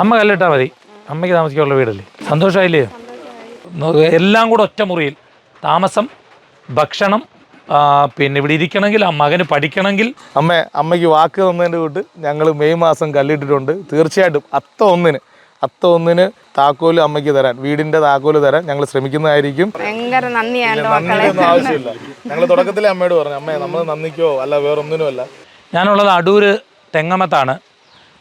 അമ്മ കല്ലിട്ടാ മതി. അമ്മയ്ക്ക് താമസിക്കാനുള്ള വീടല്ലേ? സന്തോഷമായില്ലേ എല്ലാം കൂടെ ഒറ്റ മുറിയിൽ. താമസം ഭക്ഷണം പിന്നെ ഇവിടെ ഇരിക്കണമെങ്കിൽ ആ മകന് പഠിക്കണമെങ്കിൽ. അമ്മ അമ്മയ്ക്ക് വാക്ക് തന്നതിന്റെ കൂട്ട് ഞങ്ങൾ മെയ് മാസം കല്ലിട്ടിട്ടുണ്ട്. തീർച്ചയായിട്ടും അത്ത ഒന്നിന് അത്ത ഒന്നിന് താക്കോൽ അമ്മയ്ക്ക് തരാൻ വീടിന്റെ താക്കോൽ തരാൻ ഞങ്ങൾ ശ്രമിക്കുന്നതായിരിക്കും. ഭയങ്കര നന്ദിയാണ് നന്ദിയൊന്നും ആവശ്യമില്ല. ഞങ്ങൾ തുടക്കത്തിലെ അമ്മയോട് പറഞ്ഞു അമ്മേ നമ്മൾ നന്ദിക്കോ? അല്ല വേറൊന്നിനും അല്ല ഞാനുള്ളത് അടൂര് തെങ്ങമത്താണ്.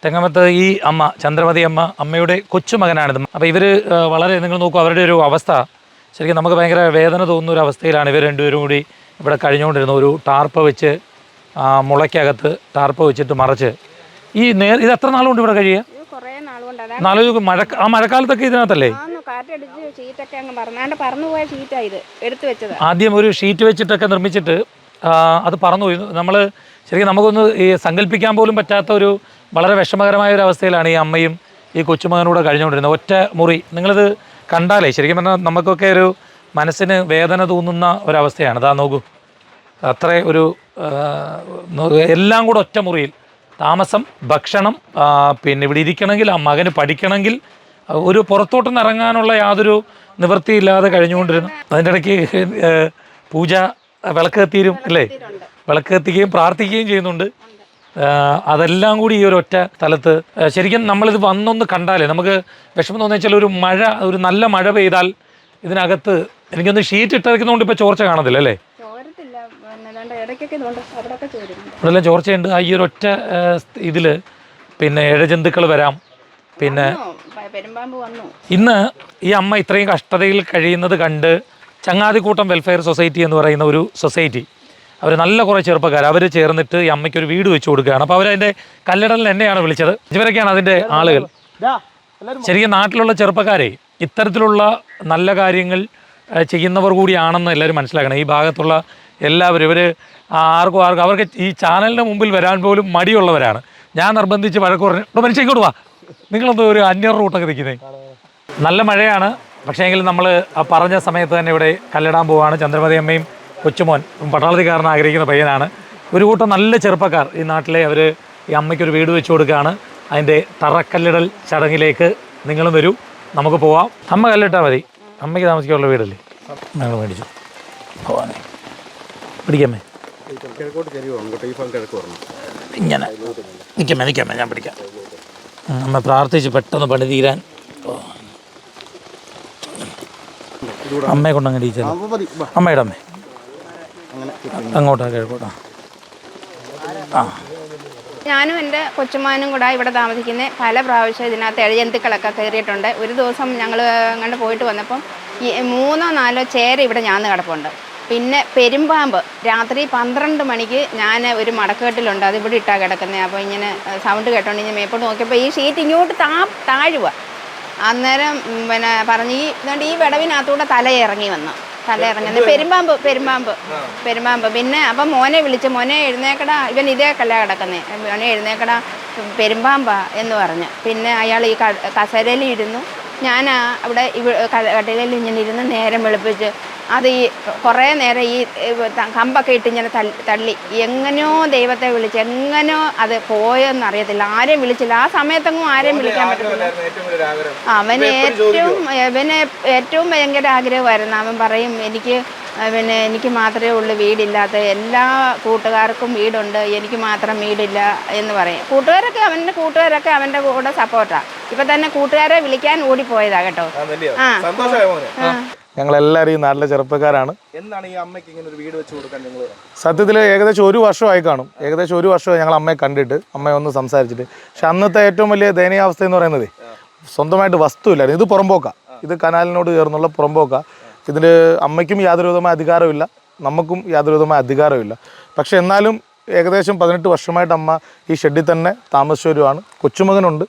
തെങ്ങമത്ത് ഈ അമ്മ ചന്ദ്രമതി അമ്മ അമ്മയുടെ കൊച്ചുമകനാണിത് അപ്പോൾ ഇവർ വളരെ നിങ്ങൾ നോക്കൂ അവരുടെ ഒരു അവസ്ഥ. ശരിക്കും നമുക്ക് ഭയങ്കര വേദന തോന്നുന്ന ഒരു അവസ്ഥയിലാണ് ഇവർ രണ്ടുപേരും കൂടി ഇവിടെ കഴിഞ്ഞുകൊണ്ടിരുന്നത്. ഒരു ടാർപ്പ് വെച്ച് മുളയ്ക്കകത്ത് ടാർപ്പ് വെച്ചിട്ട് മറച്ച്. ഈ നേ ഇത് എത്ര നാളുകൊണ്ട് ഇവിടെ കഴിയുക? നാലു മഴ ആ മഴക്കാലത്തൊക്കെ ഇതിനകത്തല്ലേ? ആദ്യം ഒരു ഷീറ്റ് വെച്ചിട്ടൊക്കെ നിർമ്മിച്ചിട്ട് അത് പറന്നു പോയി. നമ്മൾ ശരിക്കും നമുക്കൊന്ന് ഈ സങ്കല്പിക്കാൻ പോലും പറ്റാത്ത ഒരു വളരെ വിഷമകരമായ ഒരു അവസ്ഥയിലാണ് ഈ അമ്മയും ഈ കൊച്ചുമകനൂടെ കഴിഞ്ഞുകൊണ്ടിരുന്നത്. ഒറ്റ മുറി. നിങ്ങളിത് കണ്ടാലേ ശരിക്കും പറഞ്ഞാൽ നമുക്കൊക്കെ ഒരു മനസ്സിന് വേദന തോന്നുന്ന ഒരവസ്ഥയാണ്. അതാ നോക്കൂ. അത്ര ഒരു എല്ലാം കൂടെ ഒറ്റ മുറിയിൽ. താമസം ഭക്ഷണം പിന്നെ ഇവിടെ ഇരിക്കണമെങ്കിൽ ആ മകന് പഠിക്കണമെങ്കിൽ ഒരു പുറത്തോട്ട് ഇറങ്ങാനുള്ള യാതൊരു നിവൃത്തിയില്ലാതെ കഴിഞ്ഞുകൊണ്ടിരുന്നു. അതിന്റെ ഇടയ്ക്ക് പൂജ വിളക്ക് കത്തിയിരും അല്ലേ? വിളക്ക് കത്തിക്കുകയും പ്രാർത്ഥിക്കുകയും ചെയ്യുന്നുണ്ട്. അതെല്ലാം കൂടി ഈ ഒരു ഒറ്റ സ്ഥലത്ത് ശരിക്കും നമ്മളിത് വന്നൊന്ന് കണ്ടാലേ നമുക്ക് വിഷമം തോന്നുന്ന വെച്ചാൽ ഒരു മഴ ഒരു നല്ല മഴ പെയ്താൽ ഇതിനകത്ത് എനിക്കൊന്ന് ഷീറ്റ് ഇട്ടിരിക്കുന്നതുകൊണ്ട് ഇപ്പോൾ ചോർച്ച കാണത്തില്ല അല്ലേ? ഇവിടെല്ലാം ചോർച്ചയുണ്ട്. ആ ഈ ഒരു ഒറ്റ ഇതിൽ പിന്നെ ഇഴജന്തുക്കൾ വരാം പിന്നെ ഇന്ന് ഈ അമ്മ ഇത്രയും കഷ്ടതയിൽ കഴിയുന്നത് കണ്ട് ചങ്ങാതിക്കൂട്ടം വെൽഫെയർ സൊസൈറ്റി എന്ന് പറയുന്ന ഒരു സൊസൈറ്റി അവർ നല്ല കുറേ ചെറുപ്പക്കാർ അവർ ചേർന്നിട്ട് ഈ അമ്മയ്ക്ക് ഒരു വീട് വെച്ച് കൊടുക്കുകയാണ്. അപ്പോൾ അവരതിന്റെ കല്ലടലിൽ എന്നെയാണ് വിളിച്ചത്. ഇവരൊക്കെയാണ് അതിന്റെ ആളുകൾ. ശരിക്കും നാട്ടിലുള്ള ചെറുപ്പക്കാരെ ഇത്തരത്തിലുള്ള നല്ല കാര്യങ്ങൾ ചെയ്യുന്നവർ കൂടിയാണെന്ന് എല്ലാവരും മനസ്സിലാക്കണം. ഈ ഭാഗത്തുള്ള എല്ലാവരും ഇവർ ആർക്കും ആർക്കും അവർക്ക് ഈ ചാനലിന്റെ മുമ്പിൽ വരാൻ പോലും മടിയുള്ളവരാണ്. ഞാൻ നിർബന്ധിച്ച് വഴക്ക് പറഞ്ഞു ഇപ്പോൾ മനുഷ്യ ഇങ്ങോട്ട് വാ. നിങ്ങളെന്തോ ഒരു അന്യർ റൂട്ടൊക്കെ നിൽക്കുന്നത് നല്ല മഴയാണ്. പക്ഷേ എങ്കിലും നമ്മൾ പറഞ്ഞ സമയത്ത് തന്നെ ഇവിടെ കല്ലിടാൻ പോവുകയാണ് ചന്ദ്രമതി അമ്മയും കൊച്ചുമോൻ പട്ടാളത്തിക്കാരൻ ആഗ്രഹിക്കുന്ന പയ്യനാണ്. ഒരു കൂട്ടം നല്ല ചെറുപ്പക്കാർ ഈ നാട്ടിലെ അവർ ഈ അമ്മയ്ക്കൊരു വീട് വെച്ചു കൊടുക്കുകയാണ്. അതിന്റെ തറക്കല്ലിടൽ ചടങ്ങിലേക്ക് നിങ്ങളും വരൂ. നമുക്ക് പോവാം. അമ്മ കല്ലിട്ടാൽ മതി. അമ്മയ്ക്ക് താമസിക്കാനുള്ള വീടല്ലേ? ഞങ്ങൾ മേടിച്ചു. പോവാനേ പിടിക്കാമേ ഇങ്ങനെ. നിൽക്കാമേ നിൽക്കാമേ ഞാൻ പിടിക്കാം. അമ്മ പ്രാർത്ഥിച്ച് പെട്ടെന്ന് പണി തീരാൻ. അമ്മയെ കൊണ്ടങ്ങ് ടീച്ചർ അമ്മയുടെ അമ്മേ. അങ്ങോട്ടാ കിഴക്കോട്ടാ ഞാനും എന്റെ കൊച്ചുമാനും കൂടെ ഇവിടെ താമസിക്കുന്നത് പല പ്രാവശ്യം ഇതിനകത്ത് എഴജന്തുക്കളൊക്കെ കയറിയിട്ടുണ്ട്. ഒരു ദിവസം ഞങ്ങൾ അങ്ങോട്ട് പോയിട്ട് വന്നപ്പം മൂന്നോ നാലോ ചേര ഇവിടെ ഞാൻ കിടപ്പുണ്ട്. പിന്നെ പെരുമ്പാമ്പ് രാത്രി പന്ത്രണ്ട് മണിക്ക് ഞാൻ ഒരു മടക്കേട്ടിലുണ്ട് അത് ഇവിടെ ഇട്ടാണ് കിടക്കുന്നത് അപ്പോൾ ഇങ്ങനെ സൗണ്ട് കേട്ടോണ്ട് ഇങ്ങനെ മേപ്പോട്ട് നോക്കിയപ്പോൾ ഈ ഷീറ്റ് ഇങ്ങോട്ട് താ താഴുക അന്നേരം പിന്നെ പറഞ്ഞ് ഈ ഈ വിടവിനകത്തൂടെ തല ഇറങ്ങി വന്നു. തല ഇറങ്ങുന്നത് പെരുമ്പാമ്പ് പെരുമ്പാമ്പ് പെരുമ്പാമ്പ്. പിന്നെ അപ്പം മോനെ വിളിച്ച് മോനെ എഴുന്നേക്കടാ. ഇവൻ ഇതേ കല്ല കിടക്കുന്നേ. മോനെ എഴുന്നേക്കടാ പെരുമ്പാമ്പാ എന്ന് പറഞ്ഞു. പിന്നെ അയാൾ ഈ കസേരയിൽ ഇരുന്നു. ഞാൻ അവിടെ ഇവ ഇങ്ങനെ ഇരുന്ന് നേരം വെളുപ്പിച്ച് അത് ഈ കുറേ നേരം ഈ കമ്പൊക്കെ ഇട്ട് ഇങ്ങനെ തള്ളി. എങ്ങനെയോ ദൈവത്തെ വിളിച്ച് എങ്ങനെയോ അത് പോയെന്ന് അറിയത്തില്ല. ആരെയും വിളിച്ചില്ല. ആ സമയത്തെങ്ങും ആരെയും വിളിക്കാൻ പറ്റത്തില്ല. അവന് ഏറ്റവും അവന് ഏറ്റവും ഭയങ്കര ആഗ്രഹമായിരുന്നു. അവൻ പറയും എനിക്ക് പിന്നെ എനിക്ക് മാത്രമേ ഉള്ളൂ വീടില്ലാത്ത. എല്ലാ കൂട്ടുകാർക്കും വീടുണ്ട്. എനിക്ക് മാത്രം വീടില്ല. എന്ന് പറയും. കൂട്ടുകാരൊക്കെ അവന്റെ കൂട്ടുകാരൊക്കെ അവന്റെ കൂടെ സപ്പോർട്ടാണ് ഇപ്പം തന്നെ കൂട്ടുകാരെ വിളിക്കാൻ ഓടിപ്പോയതാണ് കേട്ടോ. ആ. ഞങ്ങളെല്ലാവരും ഈ നാട്ടിലെ ചെറുപ്പക്കാരാണ്. എന്നാണ് ഈ അമ്മയ്ക്ക് ഇങ്ങനെ ഒരു വീട് വെച്ച് കൊടുക്കാൻ നിങ്ങൾ സത്യത്തിൽ ഏകദേശം ഒരു വർഷമായി കാണും. ഏകദേശം ഒരു വർഷമായി ഞങ്ങൾ അമ്മയെ കണ്ടിട്ട് അമ്മയെ ഒന്ന് സംസാരിച്ചിട്ട്. പക്ഷെ അന്നത്തെ ഏറ്റവും വലിയ ദയനീയാവസ്ഥ എന്ന് പറയുന്നത് സ്വന്തമായിട്ട് വസ്തുവില്ലായിരുന്നു. ഇത് പുറമ്പോക്ക. ഇത് കനാലിനോട് ചേർന്നുള്ള പുറമ്പോക്ക. ഇതിന് അമ്മയ്ക്കും യാതൊരുവിധമായ അധികാരമില്ല നമുക്കും യാതൊരുവിധമായ അധികാരമില്ല പക്ഷെ എന്നാലും ഏകദേശം പതിനെട്ട് വർഷമായിട്ട് അമ്മ ഈ ഷെഡിൽ തന്നെ താമസിച്ചവരുമാണ്. കൊച്ചുമകനുണ്ട്.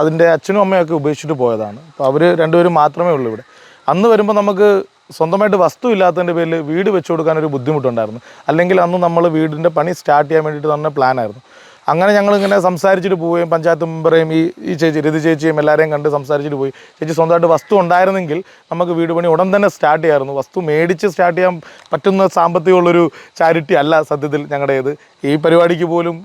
അതിന്റെ അച്ഛനും അമ്മയൊക്കെ ഉപേക്ഷിച്ചിട്ട് പോയതാണ്. അപ്പോൾ അവർ രണ്ടുപേരും മാത്രമേ ഉള്ളൂ ഇവിടെ. അന്ന് വരുമ്പോൾ നമുക്ക് സ്വന്തമായിട്ട് വസ്തു ഇല്ലാത്തതിന്റെ പേരിൽ വീട് വെച്ചു കൊടുക്കാൻ ഒരു ബുദ്ധിമുട്ടുണ്ടായിരുന്നു. അല്ലെങ്കിൽ അന്ന് നമ്മൾ വീടിന്റെ പണി സ്റ്റാർട്ട് ചെയ്യാൻ വേണ്ടിയിട്ട് തന്നെ പ്ലാനായിരുന്നു അങ്ങനെ ഞങ്ങൾ ഇങ്ങനെ സംസാരിച്ചിട്ട് പോവുകയും പഞ്ചായത്ത് മെമ്പറേയും ഈ ഈ ചേച്ചി രതി ചേച്ചിയും എല്ലാവരെയും കണ്ട് സംസാരിച്ചിട്ട് പോയി. ചേച്ചി സ്വന്തമായിട്ട് വസ്തു ഉണ്ടായിരുന്നെങ്കിൽ നമുക്ക് വീട് പണി ഉടൻ തന്നെ സ്റ്റാർട്ട് ചെയ്യാമായിരുന്നു. വസ്തു മേടിച്ച് സ്റ്റാർട്ട് ചെയ്യാൻ പറ്റുന്ന സാമ്പത്തികമുള്ളൊരു ചാരിറ്റി അല്ല സത്യത്തിൽ ഞങ്ങളുടേത് ഈ പരിപാടിക്ക് പോലും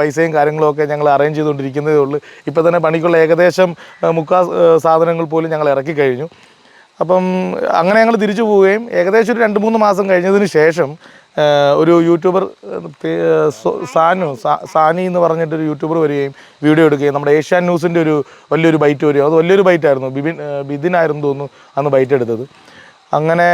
പൈസയും കാര്യങ്ങളൊക്കെ ഞങ്ങൾ അറേഞ്ച് ചെയ്തുകൊണ്ടിരിക്കുന്നതേ ഉള്ളൂ. ഇപ്പോൾ തന്നെ പണിക്കുള്ള ഏകദേശം മുക്കാ സാധനങ്ങൾ പോലും ഞങ്ങൾ ഇറക്കി കഴിഞ്ഞു. അപ്പം അങ്ങനെ ഞങ്ങൾ തിരിച്ചു പോവുകയും ഏകദേശം ഒരു രണ്ട് മൂന്ന് മാസം കഴിഞ്ഞതിന് ശേഷം ഒരു യൂട്യൂബർ സാനു സാനി എന്ന് പറഞ്ഞിട്ടൊരു യൂട്യൂബർ വരികയും വീഡിയോ എടുക്കുകയും നമ്മുടെ ഏഷ്യാൻ ന്യൂസിന്റെ ഒരു വലിയൊരു ബൈറ്റ് വരികയും അത് വലിയൊരു ബൈറ്റായിരുന്നു. ബിബിൻ ബിദിനായിരുന്നു തോന്നുന്നു അന്ന് ബൈറ്റ് എടുത്തത്. അങ്ങനെ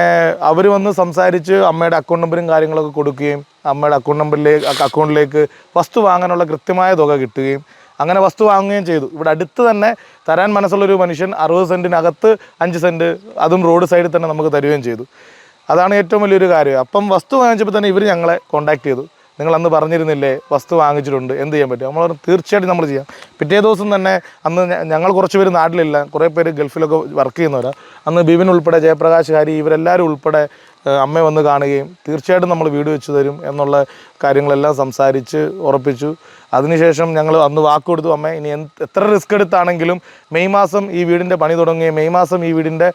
അവർ വന്ന് സംസാരിച്ച് അമ്മയുടെ അക്കൗണ്ട് നമ്പറും കാര്യങ്ങളൊക്കെ കൊടുക്കുകയും അമ്മയുടെ അക്കൗണ്ട് നമ്പറിലേക്ക് അക്കൗണ്ടിലേക്ക് വസ്തു വാങ്ങാനുള്ള കൃത്യമായ തുക കിട്ടുകയും അങ്ങനെ വസ്തു വാങ്ങുകയും ചെയ്തു. ഇവിടെ അടുത്ത് തന്നെ തരാൻ മനസ്സുള്ളൊരു മനുഷ്യൻ അറുപത് സെന്റിനകത്ത് അഞ്ച് സെന്റ് അതും റോഡ് സൈഡിൽ തന്നെ നമുക്ക് തരികയും ചെയ്തു. അതാണ് ഏറ്റവും വലിയൊരു കാര്യം. അപ്പം വസ്തു വാങ്ങിച്ചപ്പോൾ തന്നെ ഇവർ ഞങ്ങളെ കോൺടാക്ട് ചെയ്തു. നിങ്ങൾ അന്ന് പറഞ്ഞിരുന്നില്ലേ വസ്തു വാങ്ങിച്ചിട്ടുണ്ട് എന്ത് ചെയ്യാൻ പറ്റും? നമ്മൾ തീർച്ചയായിട്ടും നമ്മൾ ചെയ്യാം. പിറ്റേ ദിവസം തന്നെ അന്ന് ഞങ്ങൾ കുറച്ച് പേര് നാട്ടിലില്ല. കുറേ പേര് ഗൾഫിലൊക്കെ വർക്ക് ചെയ്യുന്നവരാണ് അന്ന് ബിബിൻ ഉൾപ്പെടെ ജയപ്രകാശ് ഹാരി ഇവരെല്ലാവരും ഉൾപ്പെടെ ഏഹ്, അമ്മയെ വന്ന് കാണുകയും തീർച്ചയായിട്ടും നമ്മൾ വീട് വെച്ച് തരും എന്നുള്ള കാര്യങ്ങളെല്ലാം സംസാരിച്ച് ഉറപ്പിച്ചു. അതിനുശേഷം ഞങ്ങൾ അന്ന് വാക്ക് കൊടുത്തു അമ്മ ഇനി എത്ര റിസ്ക് എടുത്താണെങ്കിലും മെയ് മാസം ഈ വീടിന്റെ പണി തുടങ്ങുകയും മെയ് മാസം ഈ വീടിന്റെ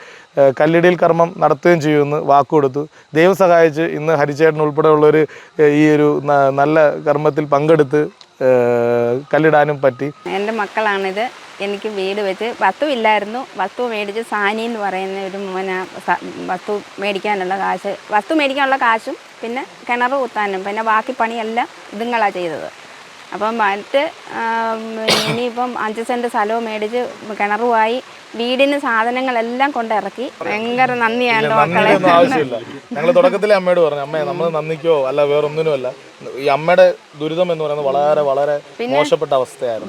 കല്ലിടിയിൽ കർമ്മം നടത്തുകയും ചെയ്യുമെന്ന് വാക്ക് കൊടുത്തു. ദൈവം സഹായിച്ച് ഇന്ന് ഹരിച്ചേട്ടൻ ഉൾപ്പെടെയുള്ളവർ ഈ ഒരു നല്ല കർമ്മത്തിൽ പങ്കെടുത്ത് കല്ലിടാനും പറ്റി. എന്റെ മക്കളാണിത്. എനിക്ക് വീട് വെച്ച് വസ്തു ഇല്ലായിരുന്നു. വസ്തു മേടിച്ച് സാനി എന്ന് പറയുന്ന ഒരു മോന വസ്തു മേടിക്കാനുള്ള കാശ് വസ്തു മേടിക്കാനുള്ള കാശും പിന്നെ കിണർ കുത്താനും പിന്നെ ബാക്കി പണിയെല്ലാം ഇതുങ്ങളാണ് ചെയ്തത്. അപ്പം മറ്റ് ഇനിയിപ്പം അഞ്ച് സെന്റ് സ്ഥലവും മേടിച്ച് കിണറുമായി വീടിന് സാധനങ്ങളെല്ലാം കൊണ്ടിറക്കി ഭയങ്കര നന്ദിയാണ് മക്കളെ. ഞങ്ങൾ തുടക്കത്തിലെ അമ്മയോട് പറഞ്ഞു അമ്മേ നമ്മൾ നന്ദിക്കോ? അല്ല വേറൊന്നിനും അല്ല ഈ അമ്മയുടെ ദുരിതം എന്ന് പറയുന്നത് വളരെ വളരെ മോശപ്പെട്ട അവസ്ഥയായിരുന്നു.